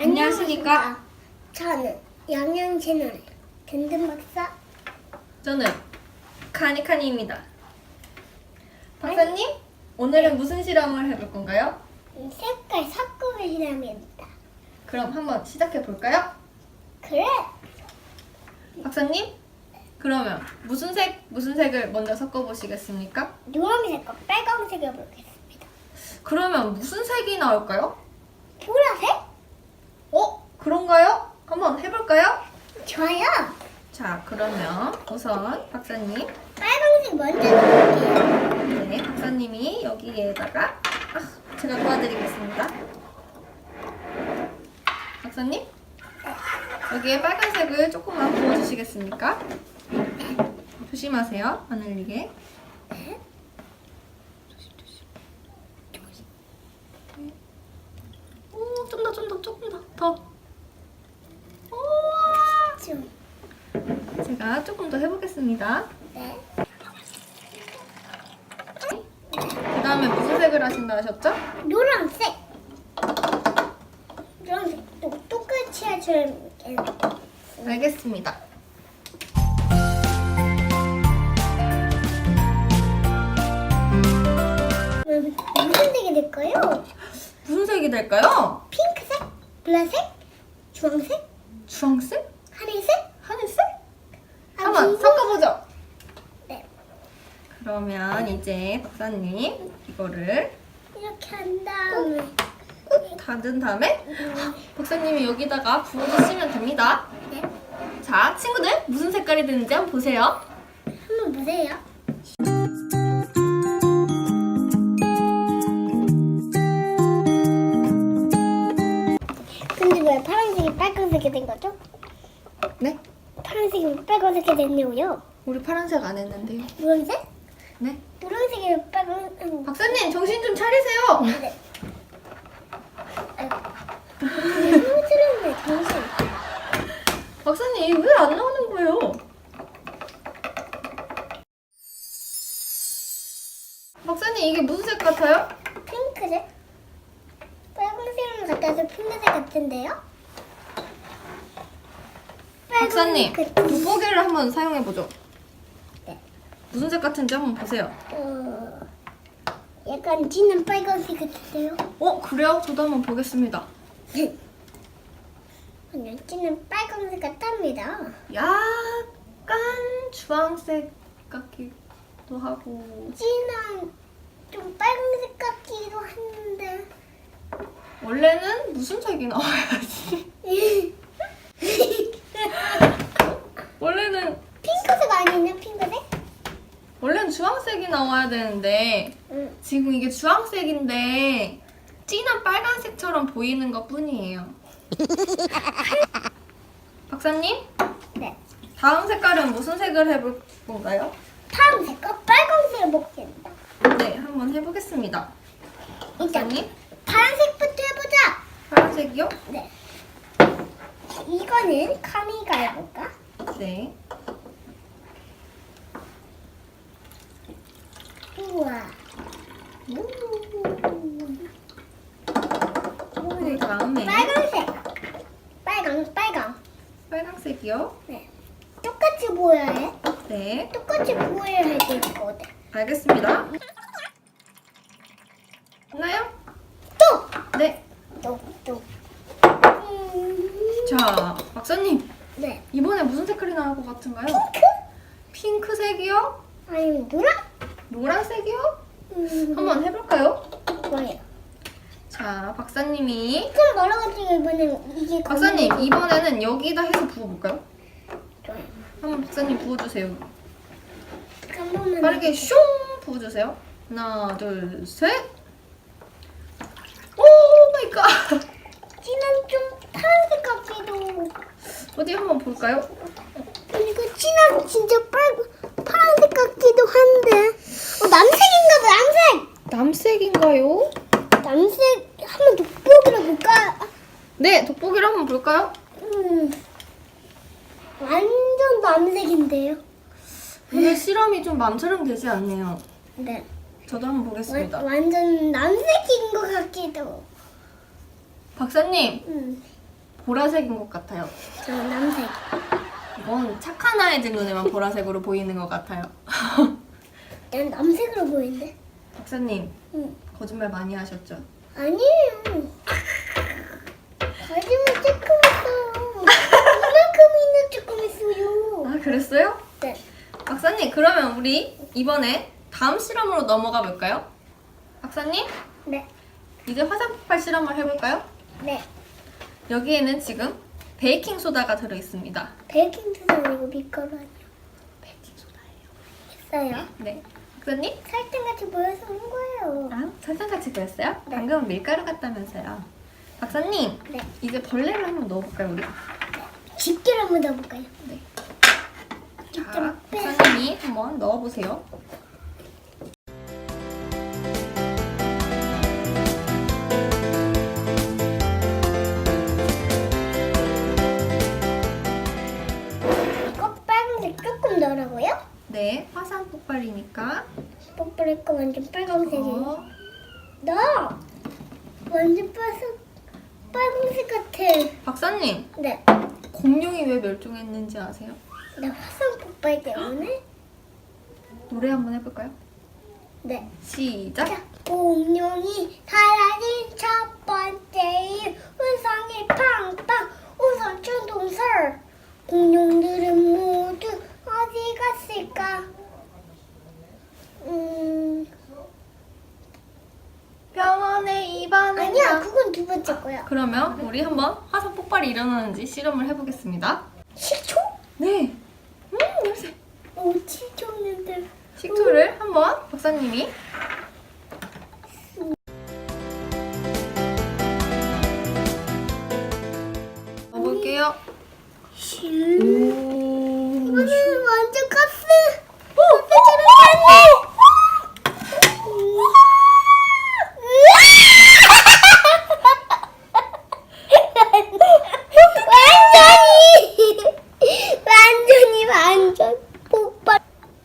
안녕하십니까? 저는 영양 채널의 든든 박사. 저는 카니카니입니다. 박사님, 오늘은 무슨 실험을 해볼 건가요? 색깔 섞음의 실험입니다. 그럼 한번 시작해 볼까요? 그래? 박사님, 그러면 무슨 색, 무슨 색을 먼저 섞어 보시겠습니까? 노란색과 빨간색을 보겠습니다. 그러면 무슨 색이 나올까요? 보라색? 어? 그런가요? 한번 해볼까요? 좋아요. 자, 그러면 우선 박사님, 빨간색 먼저 넣을게요. 네, 박사님이 여기에다가 아, 제가 도와드리겠습니다. 박사님, 여기에 빨간색을 조금만 부어주시겠습니까? 조심하세요, 안 흘리게. 조심, 조심. 네. 오, 좀 더, 좀 더, 조금 더, 더. 좀. 제가 조금 더 해보겠습니다. 네. 그 다음에 무슨 색을 하신다 하셨죠? 노란색. 노란색도 똑같이 해줄 알겠습니다. 무슨 색이 될까요? 무슨 색이 될까요? 핑크색? 보라색? 주황색? 주황색? 하늘색? 하늘색? 아, 한번 섞어보죠. 네. 그러면 이제 박사님 이거를 이렇게 한 다음에 닫은 다음에 박사님이 여기다가 부어주시면 됩니다. 네. 자, 친구들 무슨 색깔이 되는지 한번 보세요. 한번 보세요. 근데 왜 파란색이 빨간색이 된 거죠? 네? 파란색이 빨간색이 됐네요. 우리 파란색 안 했는데요. 노란색? 네? 노란색이 빨간... 음, 박사님 정신 좀 차리세요. 네. 아이고. 흐트렸네, 정신. 박사님 왜 안 나오는 거예요? 박사님 이게 무슨 색 같아요? 핑크색? 빨간색은 같아서 핑크색 같은데요? 박사님 빨간색 돋보기를 한번 사용해 보죠. 네. 무슨 색 같은지 한번 보세요. 어, 약간 진한 빨간색 같은데요? 어 그래요? 저도 한번 보겠습니다. 진한 빨간색 같답니다. 약간 주황색 같기도 하고 진한 좀 빨간색 같기도 한데 원래는 무슨 색이 나와야지? 원래는 핑크색 아니냐 핑크색? 원래는 주황색이 나와야 되는데 응. 지금 이게 주황색인데 진한 빨간색처럼 보이는 것 뿐이에요. 박사님, 네. 다음 색깔은 무슨 색을 해볼 건가요? 파란색과 빨간색을 먹겠다. 네, 한번 해보겠습니다. 박사님, 파란색부터 해보자. 파란색이요? 네. 이거는 카미가 해볼까? 네. 우와. 그 다음에 빨간색. 빨강, 빨강. 빨간색이요? 네. 똑같이 보여야 해. 네, 똑같이 보여야 할때 있거든. 알겠습니다. 됐나요? 또! 네. 또, 또. 음, 자, 박사님, 네. 이번에 무슨 색깔이 나올 것 같은가요? 핑크? 핑크색이요? 아니면 노랑? 노란색이요? 음, 한번 해볼까요? 뭐예요? 자, 박사님이 좀 멀어가지고 이번엔 이게 박사님 이번에는 여기다 해서 부어볼까요? 좋아요. 한번 박사님 부어주세요. 한 번만 빠르게 슝 부어주세요. 하나, 둘, 셋. 오 마이 갓. 진한 좀 파란색 같기도 어디 한번 볼까요? 그리고 진한 진짜 빨간 파란색 같기도 한데 어 남색인가 봐 남색 남색인가요? 남색 한번 돋보기로 볼까? 네, 돋보기를 한번 볼까요? 음 완전 남색인데요 오늘 실험이 좀 맘처럼 되지 않네요. 네 저도 한번 완, 보겠습니다. 완전 남색인 것 같기도 박사님, 음 보라색인 것 같아요. 저 남색. 이건 착한 아이들 눈에만 보라색으로 보이는 것 같아요. 난 남색으로 보이는데. 박사님, 응. 거짓말 많이 하셨죠? 아니에요. 거짓말 조금 있어요. 이만큼이나 조금 있어요. 아, 그랬어요? 네. 박사님, 그러면 우리 이번에 다음 실험으로 넘어가 볼까요? 박사님, 네. 이제 화산 폭발 실험을 해볼까요? 네. 여기에는 지금 베이킹 소다가 들어 있습니다. 베이킹 소다 아니고 밀가루 아니에요. 베이킹 소다예요. 있어요. 네. 박사님, 설탕같이 보여서 온 거예요. 아, 설탕같이 보였어요? 네. 방금은 밀가루 같다면서요. 박사님, 네. 이제 벌레를 한번 넣어볼까요, 우리? 집게를 한번 넣어볼까요? 네. 좀 자, 빼. 박사님이 한번 넣어보세요. 뽀뽀할 거 완전 빨간색이에요. 어, 나 완전 빨간 빨간색 같아. 박사님, 네. 공룡이 왜 멸종했는지 아세요? 나 화산 폭발 때문에. 노래 한번 해볼까요? 네. 시작. 자, 공룡이 사라진 첫 번째 이유 우성이 팡팡 우선 충동설 공룡들은 모두 어디 갔을까? 음 병원에 입원했나? 아니야 그건 두 번째 거야. 그러면 우리 한번 화산 폭발이 일어나는지 실험을 해보겠습니다. 식초? 네. 음, 냄새. 오 식초인데. 식초를 한번 박사님이 넣어볼게요. 실. 오. 이거는 완전 가스. 오, 완전히 완전히 완전 폭발.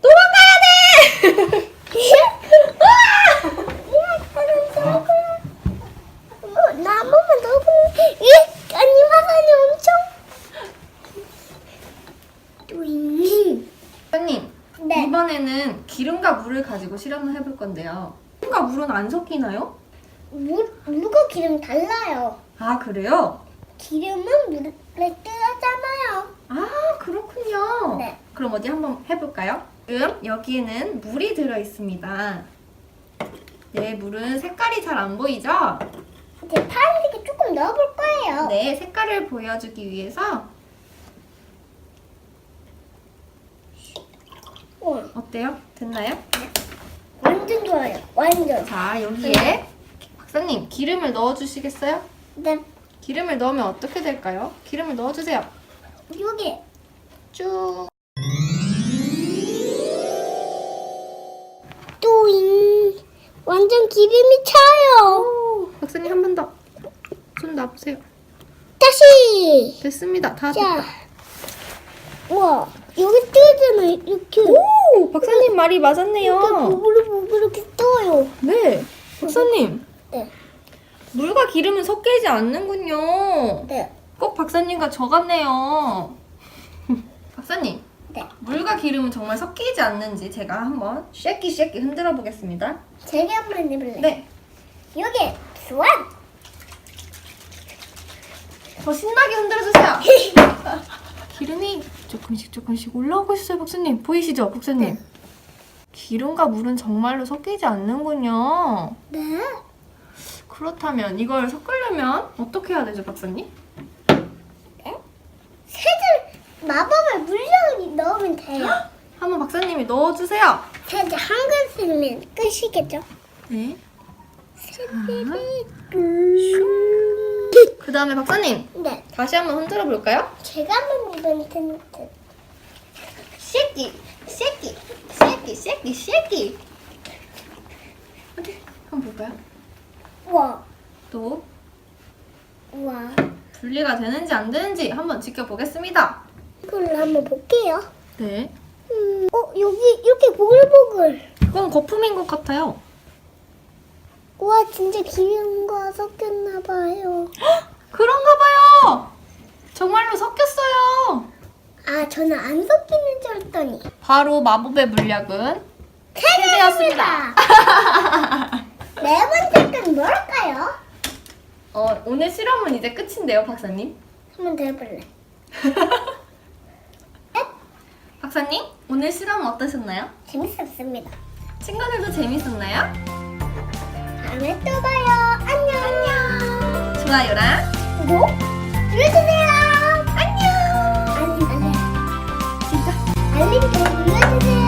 도망가야 돼! 나무만 너무 이 아니 화산이 엄청 뚜잉. 박사님, 네. 이번에는 기름과 물을 가지고 실험을 해볼 건데요. 기름과 물은 안 섞이나요? 물 물과 기름 달라요. 아, 그래요? 기름은 물에 뜨잖아요. 아, 그렇군요. 네. 그럼 어디 한번 해볼까요? 지금 여기에는 물이 들어 있습니다. 네, 물은 색깔이 잘 안 보이죠? 이제 파란색에 조금 넣어볼 거예요. 네, 색깔을 보여주기 위해서 우와, 어때요? 됐나요? 좋아요. 완전. 자, 여기에 박사님 기름을 넣어 주시겠어요? 네. 기름을 넣으면 어떻게 될까요? 기름을 넣어 주세요. 여기 쭉. 뚜잉. 완전 기름이 차요. 박사님 한 번 더. 손 놔보세요. 다시. 됐습니다. 다 자. 됐다. 우와, 여기 뜨잖아. 이렇게. 오, 박사님 말이 이렇게 맞았네요. 보글보글 이렇게 떠요. 네, 박사님. 네. 물과 기름은 섞이지 않는군요. 네. 꼭 박사님과 저 같네요. 박사님, 네. 물과 기름은 정말 섞이지 않는지 제가 한번 쉐키 쉐키 흔들어 보겠습니다. 제가 한번 해볼래. 네, 여기 스완. 더 신나게 흔들어 주세요. 기름이 조금씩 조금씩 올라오고 있어요, 박사님. 보이시죠, 박사님? 기름과 물은 정말로 섞이지 않는군요. 네. 그렇다면 이걸 섞으려면 어떻게 해야 되죠, 박사님? 세줄 마법을 물量넣으면 돼요. 한번 박사님이 넣어주세요. 세줄 한 큰술면 끝이겠죠? 네. 세줄이 그 다음에 박사님 네. 다시 한번 흔들어 볼까요? 제가 한번 텐데. 쉐키, 쉐키, 쉐키, 쉐키, 쉐키. 어디 한번 볼까요? 우와. 또 우와. 분리가 되는지 안 되는지 한번 지켜보겠습니다. 이걸 한번 볼게요. 네. 음, 어, 여기 이렇게 보글보글. 그건 거품인 것 같아요. 우와, 진짜 기름과 섞였나 봐요. 그런가 봐요. 바로 마법의 물약은 캐리였습니다. 네 번째 건 뭘까요? 어, 오늘 실험은 이제 끝인데요, 박사님. 한번 더 해볼래. 박사님, 오늘 실험 어떠셨나요? 재밌었습니다. 친구들도 재밌었나요? 다음에 또 봐요. 안녕. 안녕. 좋아요랑 구독 눌러주세요. 안녕.